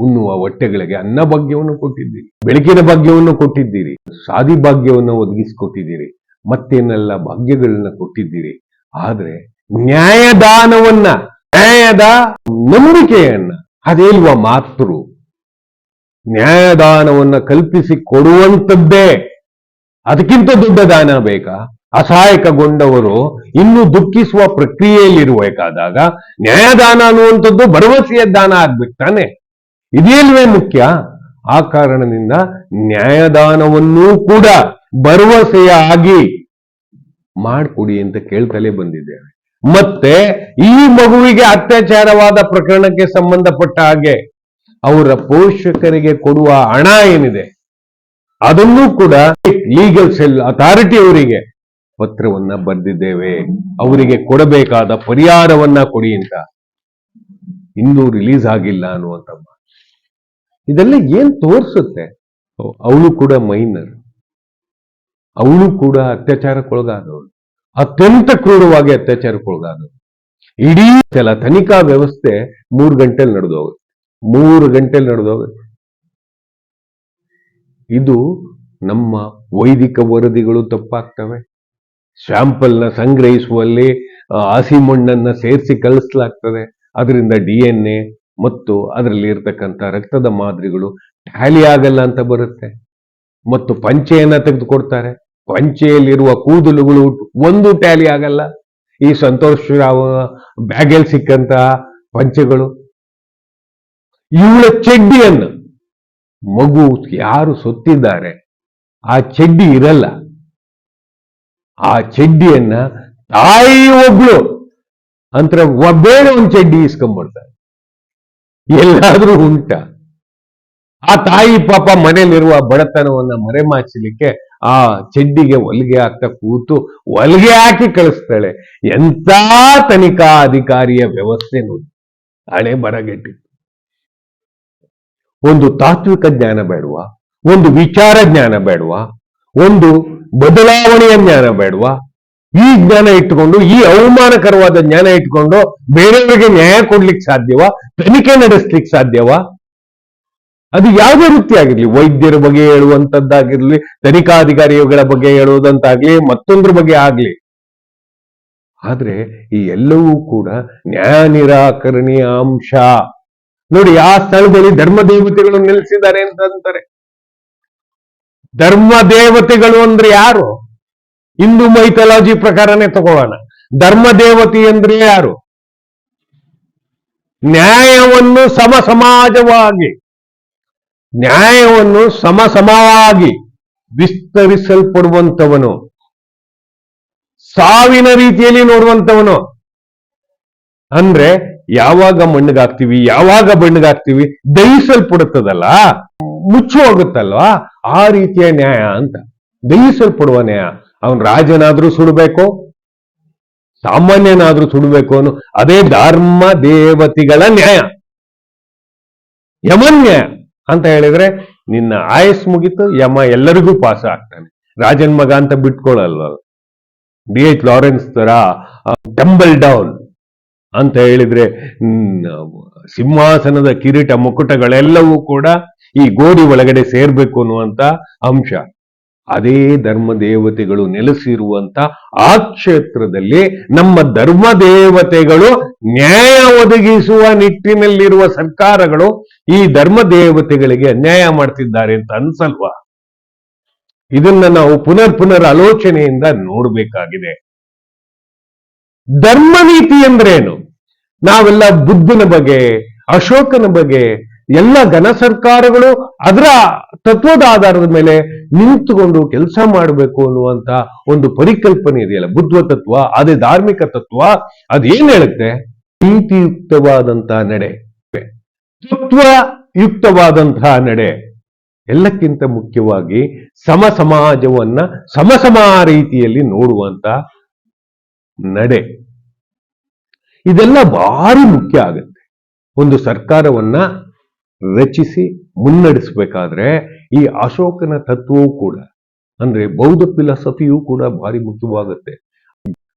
ಉಣ್ಣುವ ಹೊಟ್ಟೆಗಳಿಗೆ ಅನ್ನ ಭಾಗ್ಯವನ್ನು ಕೊಟ್ಟಿದ್ದೀರಿ. ಬೆಳಕಿನ ಭಾಗ್ಯವನ್ನು ಕೊಟ್ಟಿದ್ದೀರಿ. ಸಾದಿ ಭಾಗ್ಯವನ್ನು ಒದಗಿಸಿಕೊಟ್ಟಿದ್ದೀರಿ. ಮತ್ತೇನೆಲ್ಲ ಭಾಗ್ಯಗಳನ್ನ ಕೊಟ್ಟಿದ್ದೀರಿ. ಆದ್ರೆ ನ್ಯಾಯದಾನವನ್ನ, ನ್ಯಾಯದ ನಂಬಿಕೆಯನ್ನ ಅದೇಲ್ವ ಮಾತೃ? ನ್ಯಾಯದಾನವನ್ನ ಕಲ್ಪಿಸಿ ಕೊಡುವಂಥದ್ದೇ. ಅದಕ್ಕಿಂತ ದೊಡ್ಡ ದಾನ ಬೇಕಾ? ಅಸಹಾಯಕಗೊಂಡವರು ಇನ್ನು ದುಃಖಿಸುವ ಪ್ರಕ್ರಿಯೆಯಲ್ಲಿರಬೇಕಾದಾಗ ನ್ಯಾಯದಾನ ಅನ್ನುವಂಥದ್ದು ಭರವಸೆಯ ದಾನ ಆಗ್ಬೇಕು ತಾನೆ ಇದೇಲ್ವೇ ಮುಖ್ಯ? ಆ ಕಾರಣದಿಂದ ನ್ಯಾಯದಾನವನ್ನೂ ಕೂಡ ಭರವಸೆಯ ಆಗಿ ಮಾಡ್ಕೊಡಿ ಅಂತ ಕೇಳ್ತಲೇ ಬಂದಿದ್ದೇವೆ. ಮತ್ತೆ ಈ ಮಗುವಿಗೆ ಅತ್ಯಾಚಾರವಾದ ಪ್ರಕರಣಕ್ಕೆ ಸಂಬಂಧಪಟ್ಟ ಹಾಗೆ ಅವರ ಪೋಷಕರಿಗೆ ಕೊಡುವ ಹಣ ಏನಿದೆ? ಅದನ್ನೂ ಕೂಡ ಲೀಗಲ್ ಸೆಲ್ ಅಥಾರಿಟಿ ಅವರಿಗೆ ಪತ್ರವನ್ನ ಬರೆದಿದ್ದೇವೆ. ಅವರಿಗೆ ಕೊಡಬೇಕಾದ ಪರಿಹಾರವನ್ನ ಕೊಡಿ ಅಂತ. ಇನ್ನೂ ರಿಲೀಸ್ ಆಗಿಲ್ಲ ಅನ್ನುವಂತ ಮಾತು. ಇದೆಲ್ಲ ಏನ್ ತೋರಿಸುತ್ತೆ? ಅವಳು ಕೂಡ ಮೈನರ್. ಅವಳು ಕೂಡ ಅತ್ಯಾಚಾರಕ್ಕೊಳಗಾದವಳು. ಅತ್ಯಂತ ಕ್ರೂರವಾಗಿ ಅತ್ಯಾಚಾರಕ್ಕೊಳಗಾದವಳು. ಇಡೀ ಕೆಲ ತನಿಖಾ ವ್ಯವಸ್ಥೆ ಮೂರು ಗಂಟೆಲಿ ನಡೆದು ಹೋಗುತ್ತೆ ಮೂರು ಗಂಟೆಲಿ ನಡೆದು ಹೋಗುತ್ತೆ ಇದು ನಮ್ಮ ವೈದಿಕ ವರದಿಗಳು ತಪ್ಪಾಗ್ತವೆ. ಸ್ಯಾಂಪಲ್ನ ಸಂಗ್ರಹಿಸುವಲ್ಲಿ ಹಸಿ ಮಣ್ಣನ್ನ ಸೇರಿಸಿ ಕಳಿಸಲಾಗ್ತದೆ. ಅದರಿಂದ ಡಿ ಎನ್ ಎ ಮತ್ತು ಅದರಲ್ಲಿ ಇರ್ತಕ್ಕಂಥ ರಕ್ತದ ಮಾದರಿಗಳು ಟ್ಯಾಲಿ ಆಗಲ್ಲ ಅಂತ ಬರುತ್ತೆ. ಮತ್ತು ಪಂಚೆಯನ್ನ ತೆಗೆದುಕೊಡ್ತಾರೆ. ಪಂಚೆಯಲ್ಲಿರುವ ಕೂದಲುಗಳು ಒಂದು ಟ್ಯಾಲಿ ಆಗಲ್ಲ. ಈ ಸಂತೋಷ ರಾವ್ ಬ್ಯಾಗಲ್ಲಿ ಸಿಕ್ಕಂತಹ ಪಂಚೆಗಳು. ಇವಳ ಚಡ್ಡಿಯನ್ನು ಮಗು ಯಾರು ಸುತ್ತಿದ್ದಾರೆ? ಆ ಚಡ್ಡಿ ಇರಲ್ಲ. ಆ ಚಡ್ಡಿಯನ್ನ ತಾಯಿ ಒಬ್ಳು. ಅಂತರ ಬೇರೆ ಒಂದು ಚಡ್ಡಿ ಇಸ್ಕೊಂಡ್ಬಿಡ್ತಾರೆ ಎಲ್ಲಾದ್ರೂ ಉಂಟ. ಆ ತಾಯಿ ಪಾಪ ಮನೆಯಲ್ಲಿರುವ ಬಡತನವನ್ನ ಮರೆಮಾಚಲಿಕ್ಕೆ ಆ ಚೆಡ್ಡಿಗೆ ಹೊಲಿಗೆ ಹಾಕ್ತಾ ಕೂತು ಹೊಲಿಗೆ ಹಾಕಿ ಕಳಿಸ್ತಾಳೆ. ಎಂತ ತನಿಖಾ ಅಧಿಕಾರಿಯ ವ್ಯವಸ್ಥೆ ನೋಡಿ. ಹಳೆ ಬರಗೆಟ್ಟಿ ಒಂದು ತಾತ್ವಿಕ ಜ್ಞಾನ ಬೇಡವಾ? ಒಂದು ವಿಚಾರ ಜ್ಞಾನ ಬೇಡವಾ? ಒಂದು ಬದಲಾವಣೆಯ ಜ್ಞಾನ ಬೇಡವಾ? ಈ ಜ್ಞಾನ ಇಟ್ಟುಕೊಂಡು, ಈ ಅವಮಾನಕರವಾದ ಜ್ಞಾನ ಇಟ್ಕೊಂಡು ಬೇರೆಯವರಿಗೆ ನ್ಯಾಯ ಕೊಡ್ಲಿಕ್ಕೆ ಸಾಧ್ಯವಾ? ತನಿಖೆ ನಡೆಸ್ಲಿಕ್ಕೆ ಸಾಧ್ಯವಾ? ಅದು ಯಾವುದೇ ವೃತ್ತಿ ಆಗಿರ್ಲಿ, ವೈದ್ಯರ ಬಗ್ಗೆ ಹೇಳುವಂತದ್ದಾಗಿರ್ಲಿ, ತನಿಖಾಧಿಕಾರಿಗಳ ಬಗ್ಗೆ ಹೇಳುವುದಂತಾಗ್ಲಿ, ಮತ್ತೊಂದ್ರ ಬಗ್ಗೆ ಆಗ್ಲಿ. ಆದ್ರೆ ಈ ಎಲ್ಲವೂ ಕೂಡ ನ್ಯಾಯ ನಿರಾಕರಣೀಯ ಅಂಶ. ನೋಡಿ, ಆ ಸ್ಥಳದಲ್ಲಿ ಧರ್ಮ ದೇವತೆಗಳು ನೆಲೆಸಿದ್ದಾರೆ ಅಂತ ಅಂತಾರೆ. ಧರ್ಮ ದೇವತೆಗಳು ಅಂದ್ರೆ ಯಾರು? ಹಿಂದೂ ಮೈಥಾಲಜಿ ಪ್ರಕಾರನೇ ತಗೊಳ್ಳೋಣ ಧರ್ಮ ದೇವತೆ ಅಂದ್ರೆ ಯಾರು? ನ್ಯಾಯವನ್ನು ಸಮ ಸಮಾಜವಾಗಿ ನ್ಯಾಯವನ್ನು ಸಮ ಸಮವಾಗಿ ವಿಸ್ತರಿಸಲ್ಪಡುವಂತವನು ಸಾವಿನ ರೀತಿಯಲ್ಲಿ ನೋಡುವಂತವನು ಅಂದ್ರೆ ಯಾವಾಗ ಮಣ್ಣಿಗಾಗ್ತೀವಿ ಯಾವಾಗ ಬಣ್ಣಗಾಗ್ತೀವಿ ದಹಿಸಲ್ಪಡುತ್ತದಲ್ಲ? ಮುಚ್ಚು ಹೋಗುತ್ತಲ್ವಾ ಆ ರೀತಿಯ ನ್ಯಾಯ ಅಂತ. ದಹಿಸಲ್ಪಡುವ ನ್ಯಾಯ. ಅವನ್ ರಾಜನಾದ್ರೂ ಸುಡಬೇಕು, ಸಾಮಾನ್ಯನಾದ್ರೂ ಸುಡಬೇಕು ಅನ್ನು ಅದೇ ಧರ್ಮ ದೇವತೆಗಳ ನ್ಯಾಯ. ಯಮನ್ಯಾಯ ಅಂತ ಹೇಳಿದ್ರೆ ನಿನ್ನ ಆಯಸ್ ಮುಗಿತು, ಯಮ ಎಲ್ಲರಿಗೂ ಪಾಸ್ ಆಗ್ತಾನೆ. ರಾಜನ್ ಮಗ ಅಂತ ಬಿಟ್ಕೊಳ್ಳಲ್ವಲ್ಲ ಡಿ ಎಚ್ ಲಾರೆನ್ಸ್ ತರ ಡಂಬಲ್ ಡೌನ್ ಅಂತ ಹೇಳಿದ್ರೆ ಸಿಂಹಾಸನದ ಕಿರೀಟ ಮುಕುಟಗಳೆಲ್ಲವೂ ಕೂಡ ಈ ಗೋಡಿ ಒಳಗಡೆ ಸೇರ್ಬೇಕು ಅನ್ನುವಂತ ಅಂಶ. ಅದೇ ಧರ್ಮ ದೇವತೆಗಳು ನೆಲೆಸಿರುವಂತ ಆ ಕ್ಷೇತ್ರದಲ್ಲಿ ನಮ್ಮ ಧರ್ಮ ದೇವತೆಗಳು ನ್ಯಾಯ ಒದಗಿಸುವ ನಿಟ್ಟಿನಲ್ಲಿರುವ ಸರ್ಕಾರಗಳು ಈ ಧರ್ಮ ದೇವತೆಗಳಿಗೆ ಅನ್ಯಾಯ ಮಾಡ್ತಿದ್ದಾರೆ ಅಂತ ಅನ್ಸಲ್ವಾ? ಇದನ್ನ ನಾವು ಪುನರ್ ಪುನರ್ ಆಲೋಚನೆಯಿಂದ ನೋಡ್ಬೇಕಾಗಿದೆ. ಧರ್ಮ ನೀತಿ ಅಂದ್ರೇನು? ನಾವೆಲ್ಲ ಬುದ್ಧನ ಬಗ್ಗೆ, ಅಶೋಕನ ಬಗ್ಗೆ, ಎಲ್ಲ ಘನ ಸರ್ಕಾರಗಳು ಅದರ ತತ್ವದ ಆಧಾರದ ಮೇಲೆ ನಿಂತುಕೊಂಡು ಕೆಲಸ ಮಾಡಬೇಕು ಅನ್ನುವಂತ ಒಂದು ಪರಿಕಲ್ಪನೆ ಇದೆಯಲ್ಲ, ಬುದ್ಧ ತತ್ವ, ಅದೇ ಧಾರ್ಮಿಕ ತತ್ವ ಅದೇನ್ ಹೇಳುತ್ತೆ? ನೀತಿಯುಕ್ತವಾದಂತಹ ನಡೆ. ತತ್ವಯುಕ್ತವಾದಂತಹ ನಡೆ. ಎಲ್ಲಕ್ಕಿಂತ ಮುಖ್ಯವಾಗಿ ಸಮ ಸಮಾಜವನ್ನ ಸಮ ಸಮ ರೀತಿಯಲ್ಲಿ ನೋಡುವಂತ ನಡೆ. ಇದೆಲ್ಲ ಭಾರಿ ಮುಖ್ಯ ಆಗುತ್ತೆ. ಒಂದು ಸರ್ಕಾರವನ್ನ ರಚಿಸಿ ಮುನ್ನಡೆಸಬೇಕಾದ್ರೆ ಈ ಅಶೋಕನ ತತ್ವವೂ ಕೂಡ ಅಂದ್ರೆ ಬೌದ್ಧ ಫಿಲಾಸಫಿಯೂ ಕೂಡ ಭಾರಿ ಮುಖ್ಯವಾಗುತ್ತೆ.